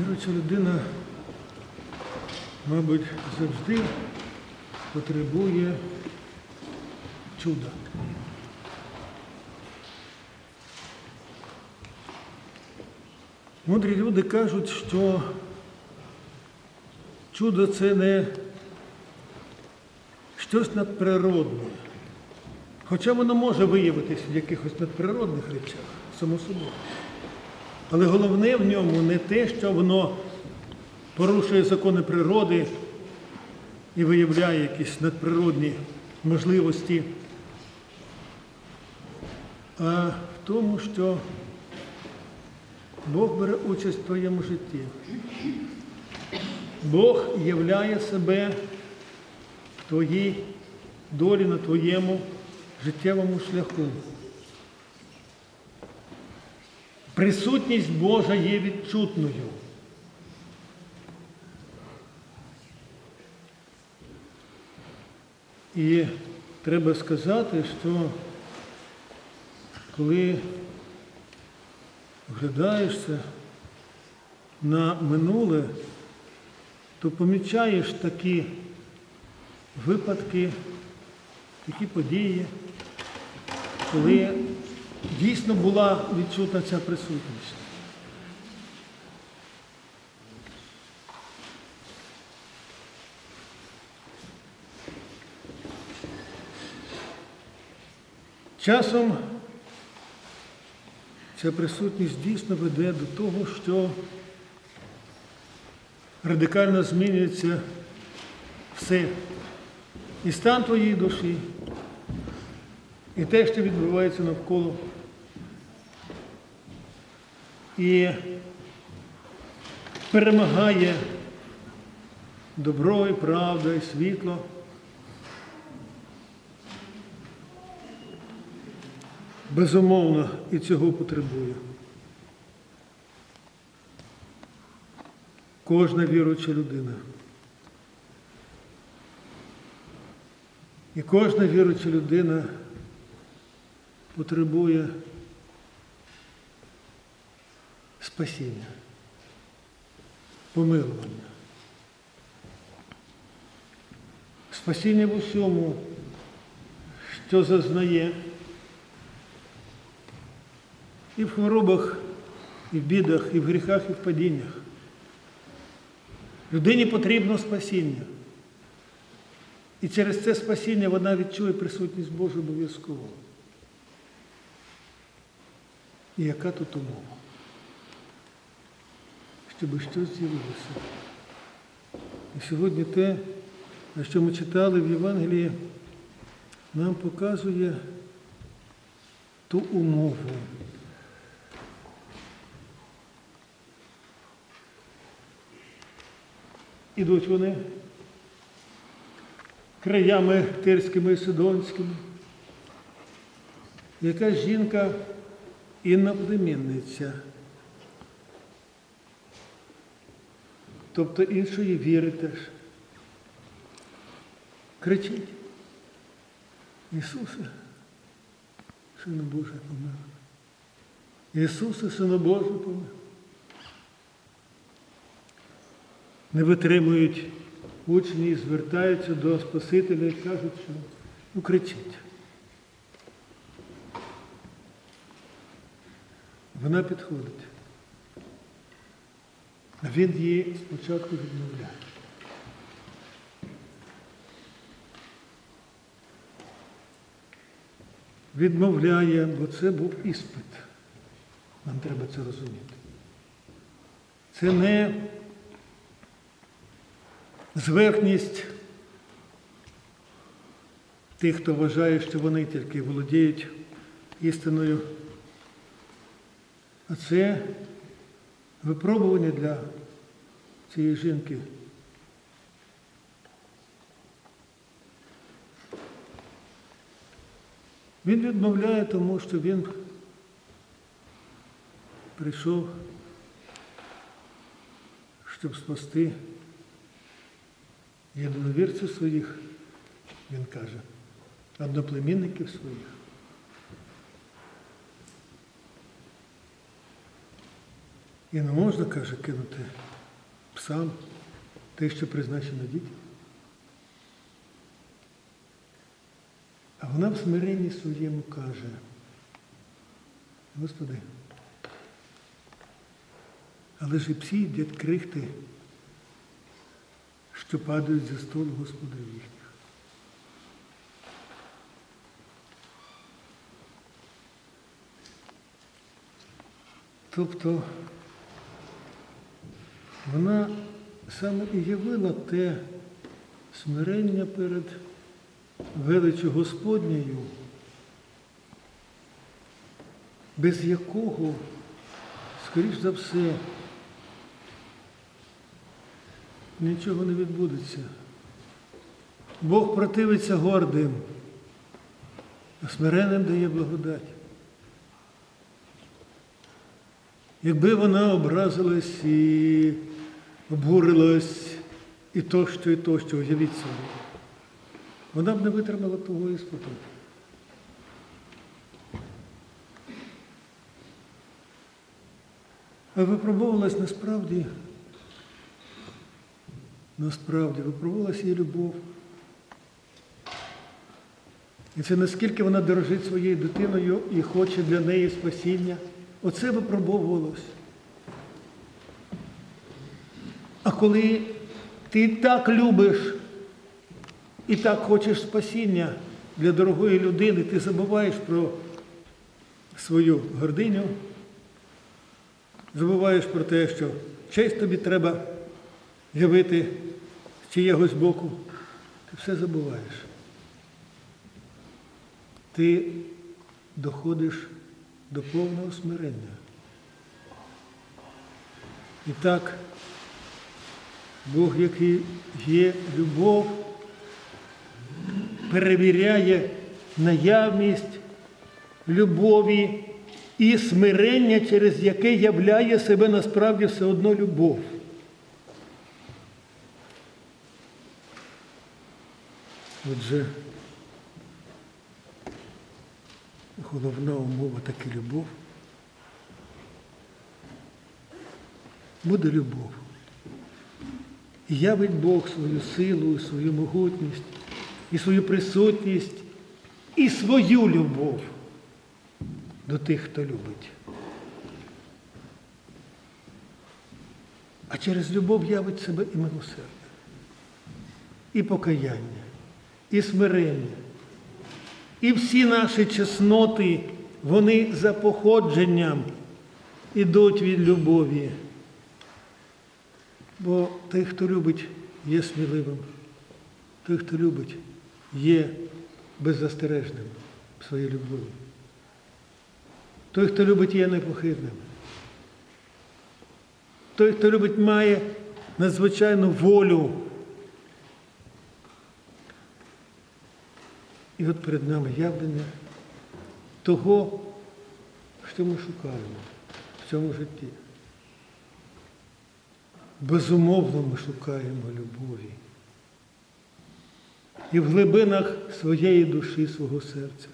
Віруюча людина, мабуть, завжди потребує чуда. Мудрі люди кажуть, що чудо це не щось надприродне. Хоча воно може виявитися в якихось надприродних речах, само собою. Але головне в ньому не те, що воно порушує закони природи і виявляє якісь надприродні можливості, а в тому, що Бог бере участь в твоєму житті. Бог являє себе в твоїй долі, на твоєму життєвому шляху. Присутність Божа є відчутною. І треба сказати, що коли оглядаєшся на минуле, то помічаєш такі випадки, такі події, коли дійсно була відчутна ця присутність. Часом ця присутність дійсно веде до того, що радикально змінюється все. І стан твоєї душі, і те, що відбувається навколо. І перемагає добро і правда, і світло. Безумовно, і цього потребує. Кожна віруюча людина. І кожна віруюча людина потребує спасіння, помилування. Спасіння в усьому, що зазнає і в хворобах, і в бідах, і в гріхах, і в падіннях. Людині потрібно спасіння. І через це спасіння вона відчує присутність Божу обов'язково. І яка тут умова? Щоб щось з'явилося. І сьогодні те, що ми читали в Євангелії, нам показує ту умову. Ідуть вони краями тирськими і сидонськими. Якась жінка інноплемінниця, тобто іншої віри теж, кричить. Ісусе, Сину Божий помилуй. Ісусе, Сину Божий помилуй. Не витримують учні і звертаються до Спасителя і кажуть, що ну кричіть. Вона підходить. Він її спочатку відмовляє. Відмовляє, бо це був іспит. Нам треба це розуміти. Це не зверхність тих, хто вважає, що вони тільки володіють істиною. А це випробування для цієї жінки. Він відмовляє тому, що він прийшов, щоб спасти єдиновірців своїх, він каже, одноплемінників своїх. І не можна, каже, кинути псам, те, що призначено дітям. А вона в смиренні своєму каже, Господи, але ж і псі їдять крихти, що падають зі столу господарів їхніх. Тобто вона саме і явила те смирення перед величю Господньою, без якого, скоріш за все, нічого не відбудеться. Бог противиться гордим, а смиренним дає благодать. Якби вона образилась і обурилась і тощо, і тощо, уявіть собі, вона б не витримала того іспиту. А випробовувалась насправді, насправді випробувалась її любов. І це наскільки вона дорожить своєю дитиною і хоче для неї спасіння. Оце випробовувалось. А коли ти так любиш і так хочеш спасіння для дорогої людини, ти забуваєш про свою гординю, забуваєш про те, що честь тобі треба явити з чиєгось боку, ти все забуваєш. Ти доходиш до повного смирення. І так, Бог, який є любов, перевіряє наявність любові і смирення, через яке являє себе насправді все одно любов. Отже, головна умова таки любов. Буде любов. І явить Бог свою силу, свою могутність, і свою присутність, і свою любов до тих, хто любить. А через любов явить себе і милосердя, і покаяння, і смирення. І всі наші чесноти, вони за походженням ідуть від любові. Бо той, хто любить, є сміливим. Той, хто любить, є беззастережним в своїй любові. Той, хто любить, є непохитним. Той, хто любить, має надзвичайну волю. І от перед нами явлення того, що ми шукаємо в цьому житті. Безумовно, ми шукаємо любові. І в глибинах своєї душі, свого серця.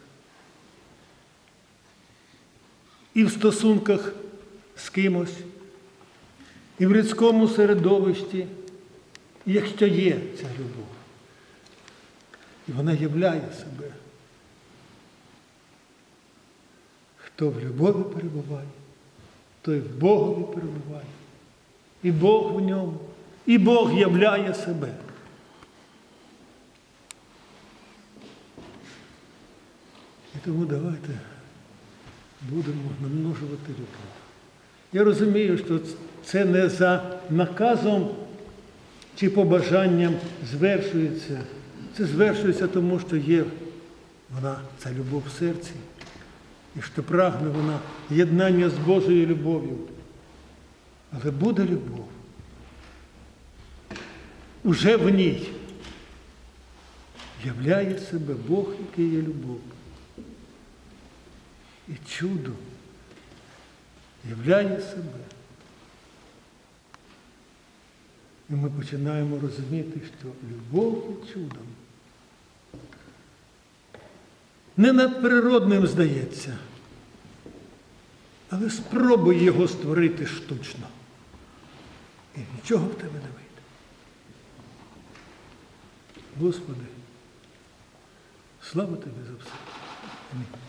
І в стосунках з кимось, і в людському середовищі, якщо є ця любов. І вона являє себе. Хто в любові перебуває, той в Богові перебуває. І Бог в ньому, і Бог являє себе. І тому давайте будемо намножувати любов. Я розумію, що це не за наказом чи побажанням звершується. Це звершується тому, що є вона, ця любов в серці, і що прагне вона єднання з Божою любов'ю. Але буде любов. Уже в ній являє себе Бог, який є любов. І чудо являє себе. І ми починаємо розуміти, що любов є чудом. Не надприродним здається, але спробуй його створити штучно. І нічого в тебе не вийде. Господи, слава тобі за все. Амінь.